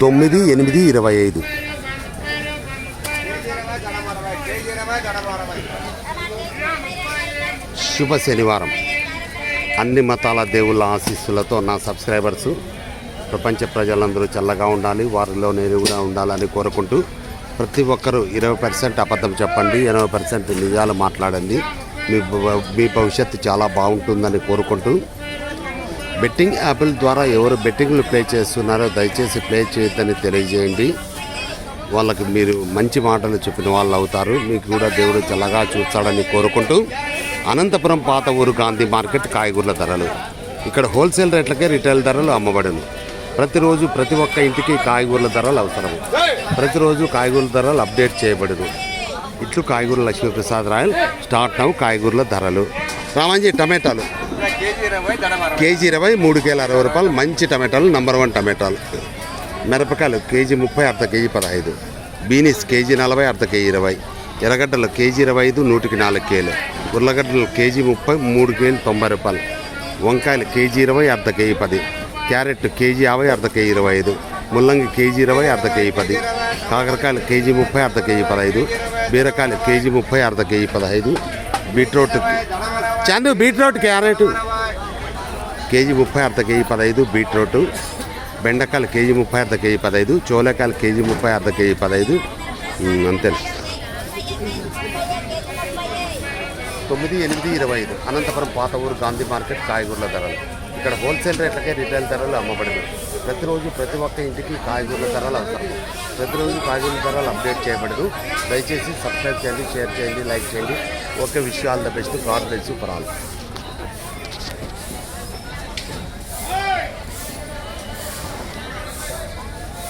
తొమ్మిది ఎనిమిది ఇరవై ఐదు. శుభ శనివారం. అన్ని మతాల దేవుళ్ళ ఆశీస్సులతో నా సబ్స్క్రైబర్స్ ప్రపంచ ప్రజలందరూ చల్లగా ఉండాలి వారిలో నేను కూడా ఉండాలని కోరుకుంటూ ప్రతి ఒక్కరూ ఇరవై పర్సెంట్ అబద్ధం చెప్పండి ఎనభై పర్సెంట్ నిజాలు మాట్లాడండి. మీ మీ భవిష్యత్తు చాలా బాగుంటుందని కోరుకుంటూ బెట్టింగ్ యాప్ల ద్వారా ఎవరు బెట్టింగ్లు ప్లే చేస్తున్నారో దయచేసి ప్లే చేయొద్దని తెలియజేయండి. వాళ్ళకి మీరు మంచి మాటలు చెప్పిన వాళ్ళు అవుతారు. మీకు కూడా దేవుడు చల్లగా చూస్తాడని కోరుకుంటూ అనంతపురం పాత ఊరు గాంధీ మార్కెట్ కాయగూరల ధరలు. ఇక్కడ హోల్సేల్ రేట్లకే రిటైల్ ధరలు అమ్మబడును. ప్రతిరోజు ప్రతి ఒక్క ఇంటికి కాయగూరల ధరలు అవసరం. ప్రతిరోజు కాయగూరల ధరలు అప్డేట్ చేయబడును. ఇట్లు కాయగూరల లక్ష్మీప్రసాద్ రాయల్ స్టార్ట్ నౌ కాయగూరల ధరలు. రామాంజీ టమాటాలు. కేజీ ఇరవై మూడు కేల అరవై రూపాయలు మంచి టమాటాలు నంబర్ వన్ టమాటాలు. మిరపకాయలు కేజీ ముప్పై అర్ధ కేజీ పదహైదు. బీనీస్ కేజీ నలభై అర్ధ కేజీ ఇరవై. ఎర్రగడ్డలు కేజీ ఇరవై ఐదు నూటికి నాలుగు కేలు. ఉర్లగడ్డలు కేజీ ముప్పై మూడు కేలు తొంభై రూపాయలు. వంకాయలు కేజీ ఇరవై అర్ధ కేజీ పది. క్యారెట్ కేజీ యాభై అర్ధ కేజీ ఇరవై ఐదు. ముల్లంగి కేజీ ఇరవై అర్ధ కేజీ పది. కాకరకాయలు కేజీ ముప్పై అర్ధ కేజీ పదహైదు. బీరకాయలు కేజీ ముప్పై అర్ధ కేజీ పదహైదు. బీట్రూట్ చందు బీట్రూట్ క్యారెట్. కేజీ ముప్పై అర్ధ కేజీ పదహైదు బీట్రూటు బెండకాయలు కేజీ ముప్పై అర్ధ కేజీ పదహైదు చోలకాయలు కేజీ ముప్పై అర్ధ కేజీ పదహైదు. అంతే. తొమ్మిది ఎనిమిది ఇరవై ఐదు. అనంతపురం పాత ఊరు గాంధీ మార్కెట్ కాయగూరల ధరలు. ఇక్కడ హోల్సేల్ రేట్లకే రిటైల్ ధరలు అమ్మబడింది. ప్రతిరోజు ప్రతి ఒక్క ఇంటికి కాయగూరల ధరలు అవసరం. ప్రతిరోజు కాయగూరల ధరలు అప్డేట్ చేయబడదు. దయచేసి సబ్స్క్రైబ్ చేయండి షేర్ చేయండి లైక్ చేయండి. ఓకే విషయాలు the best. God best for all.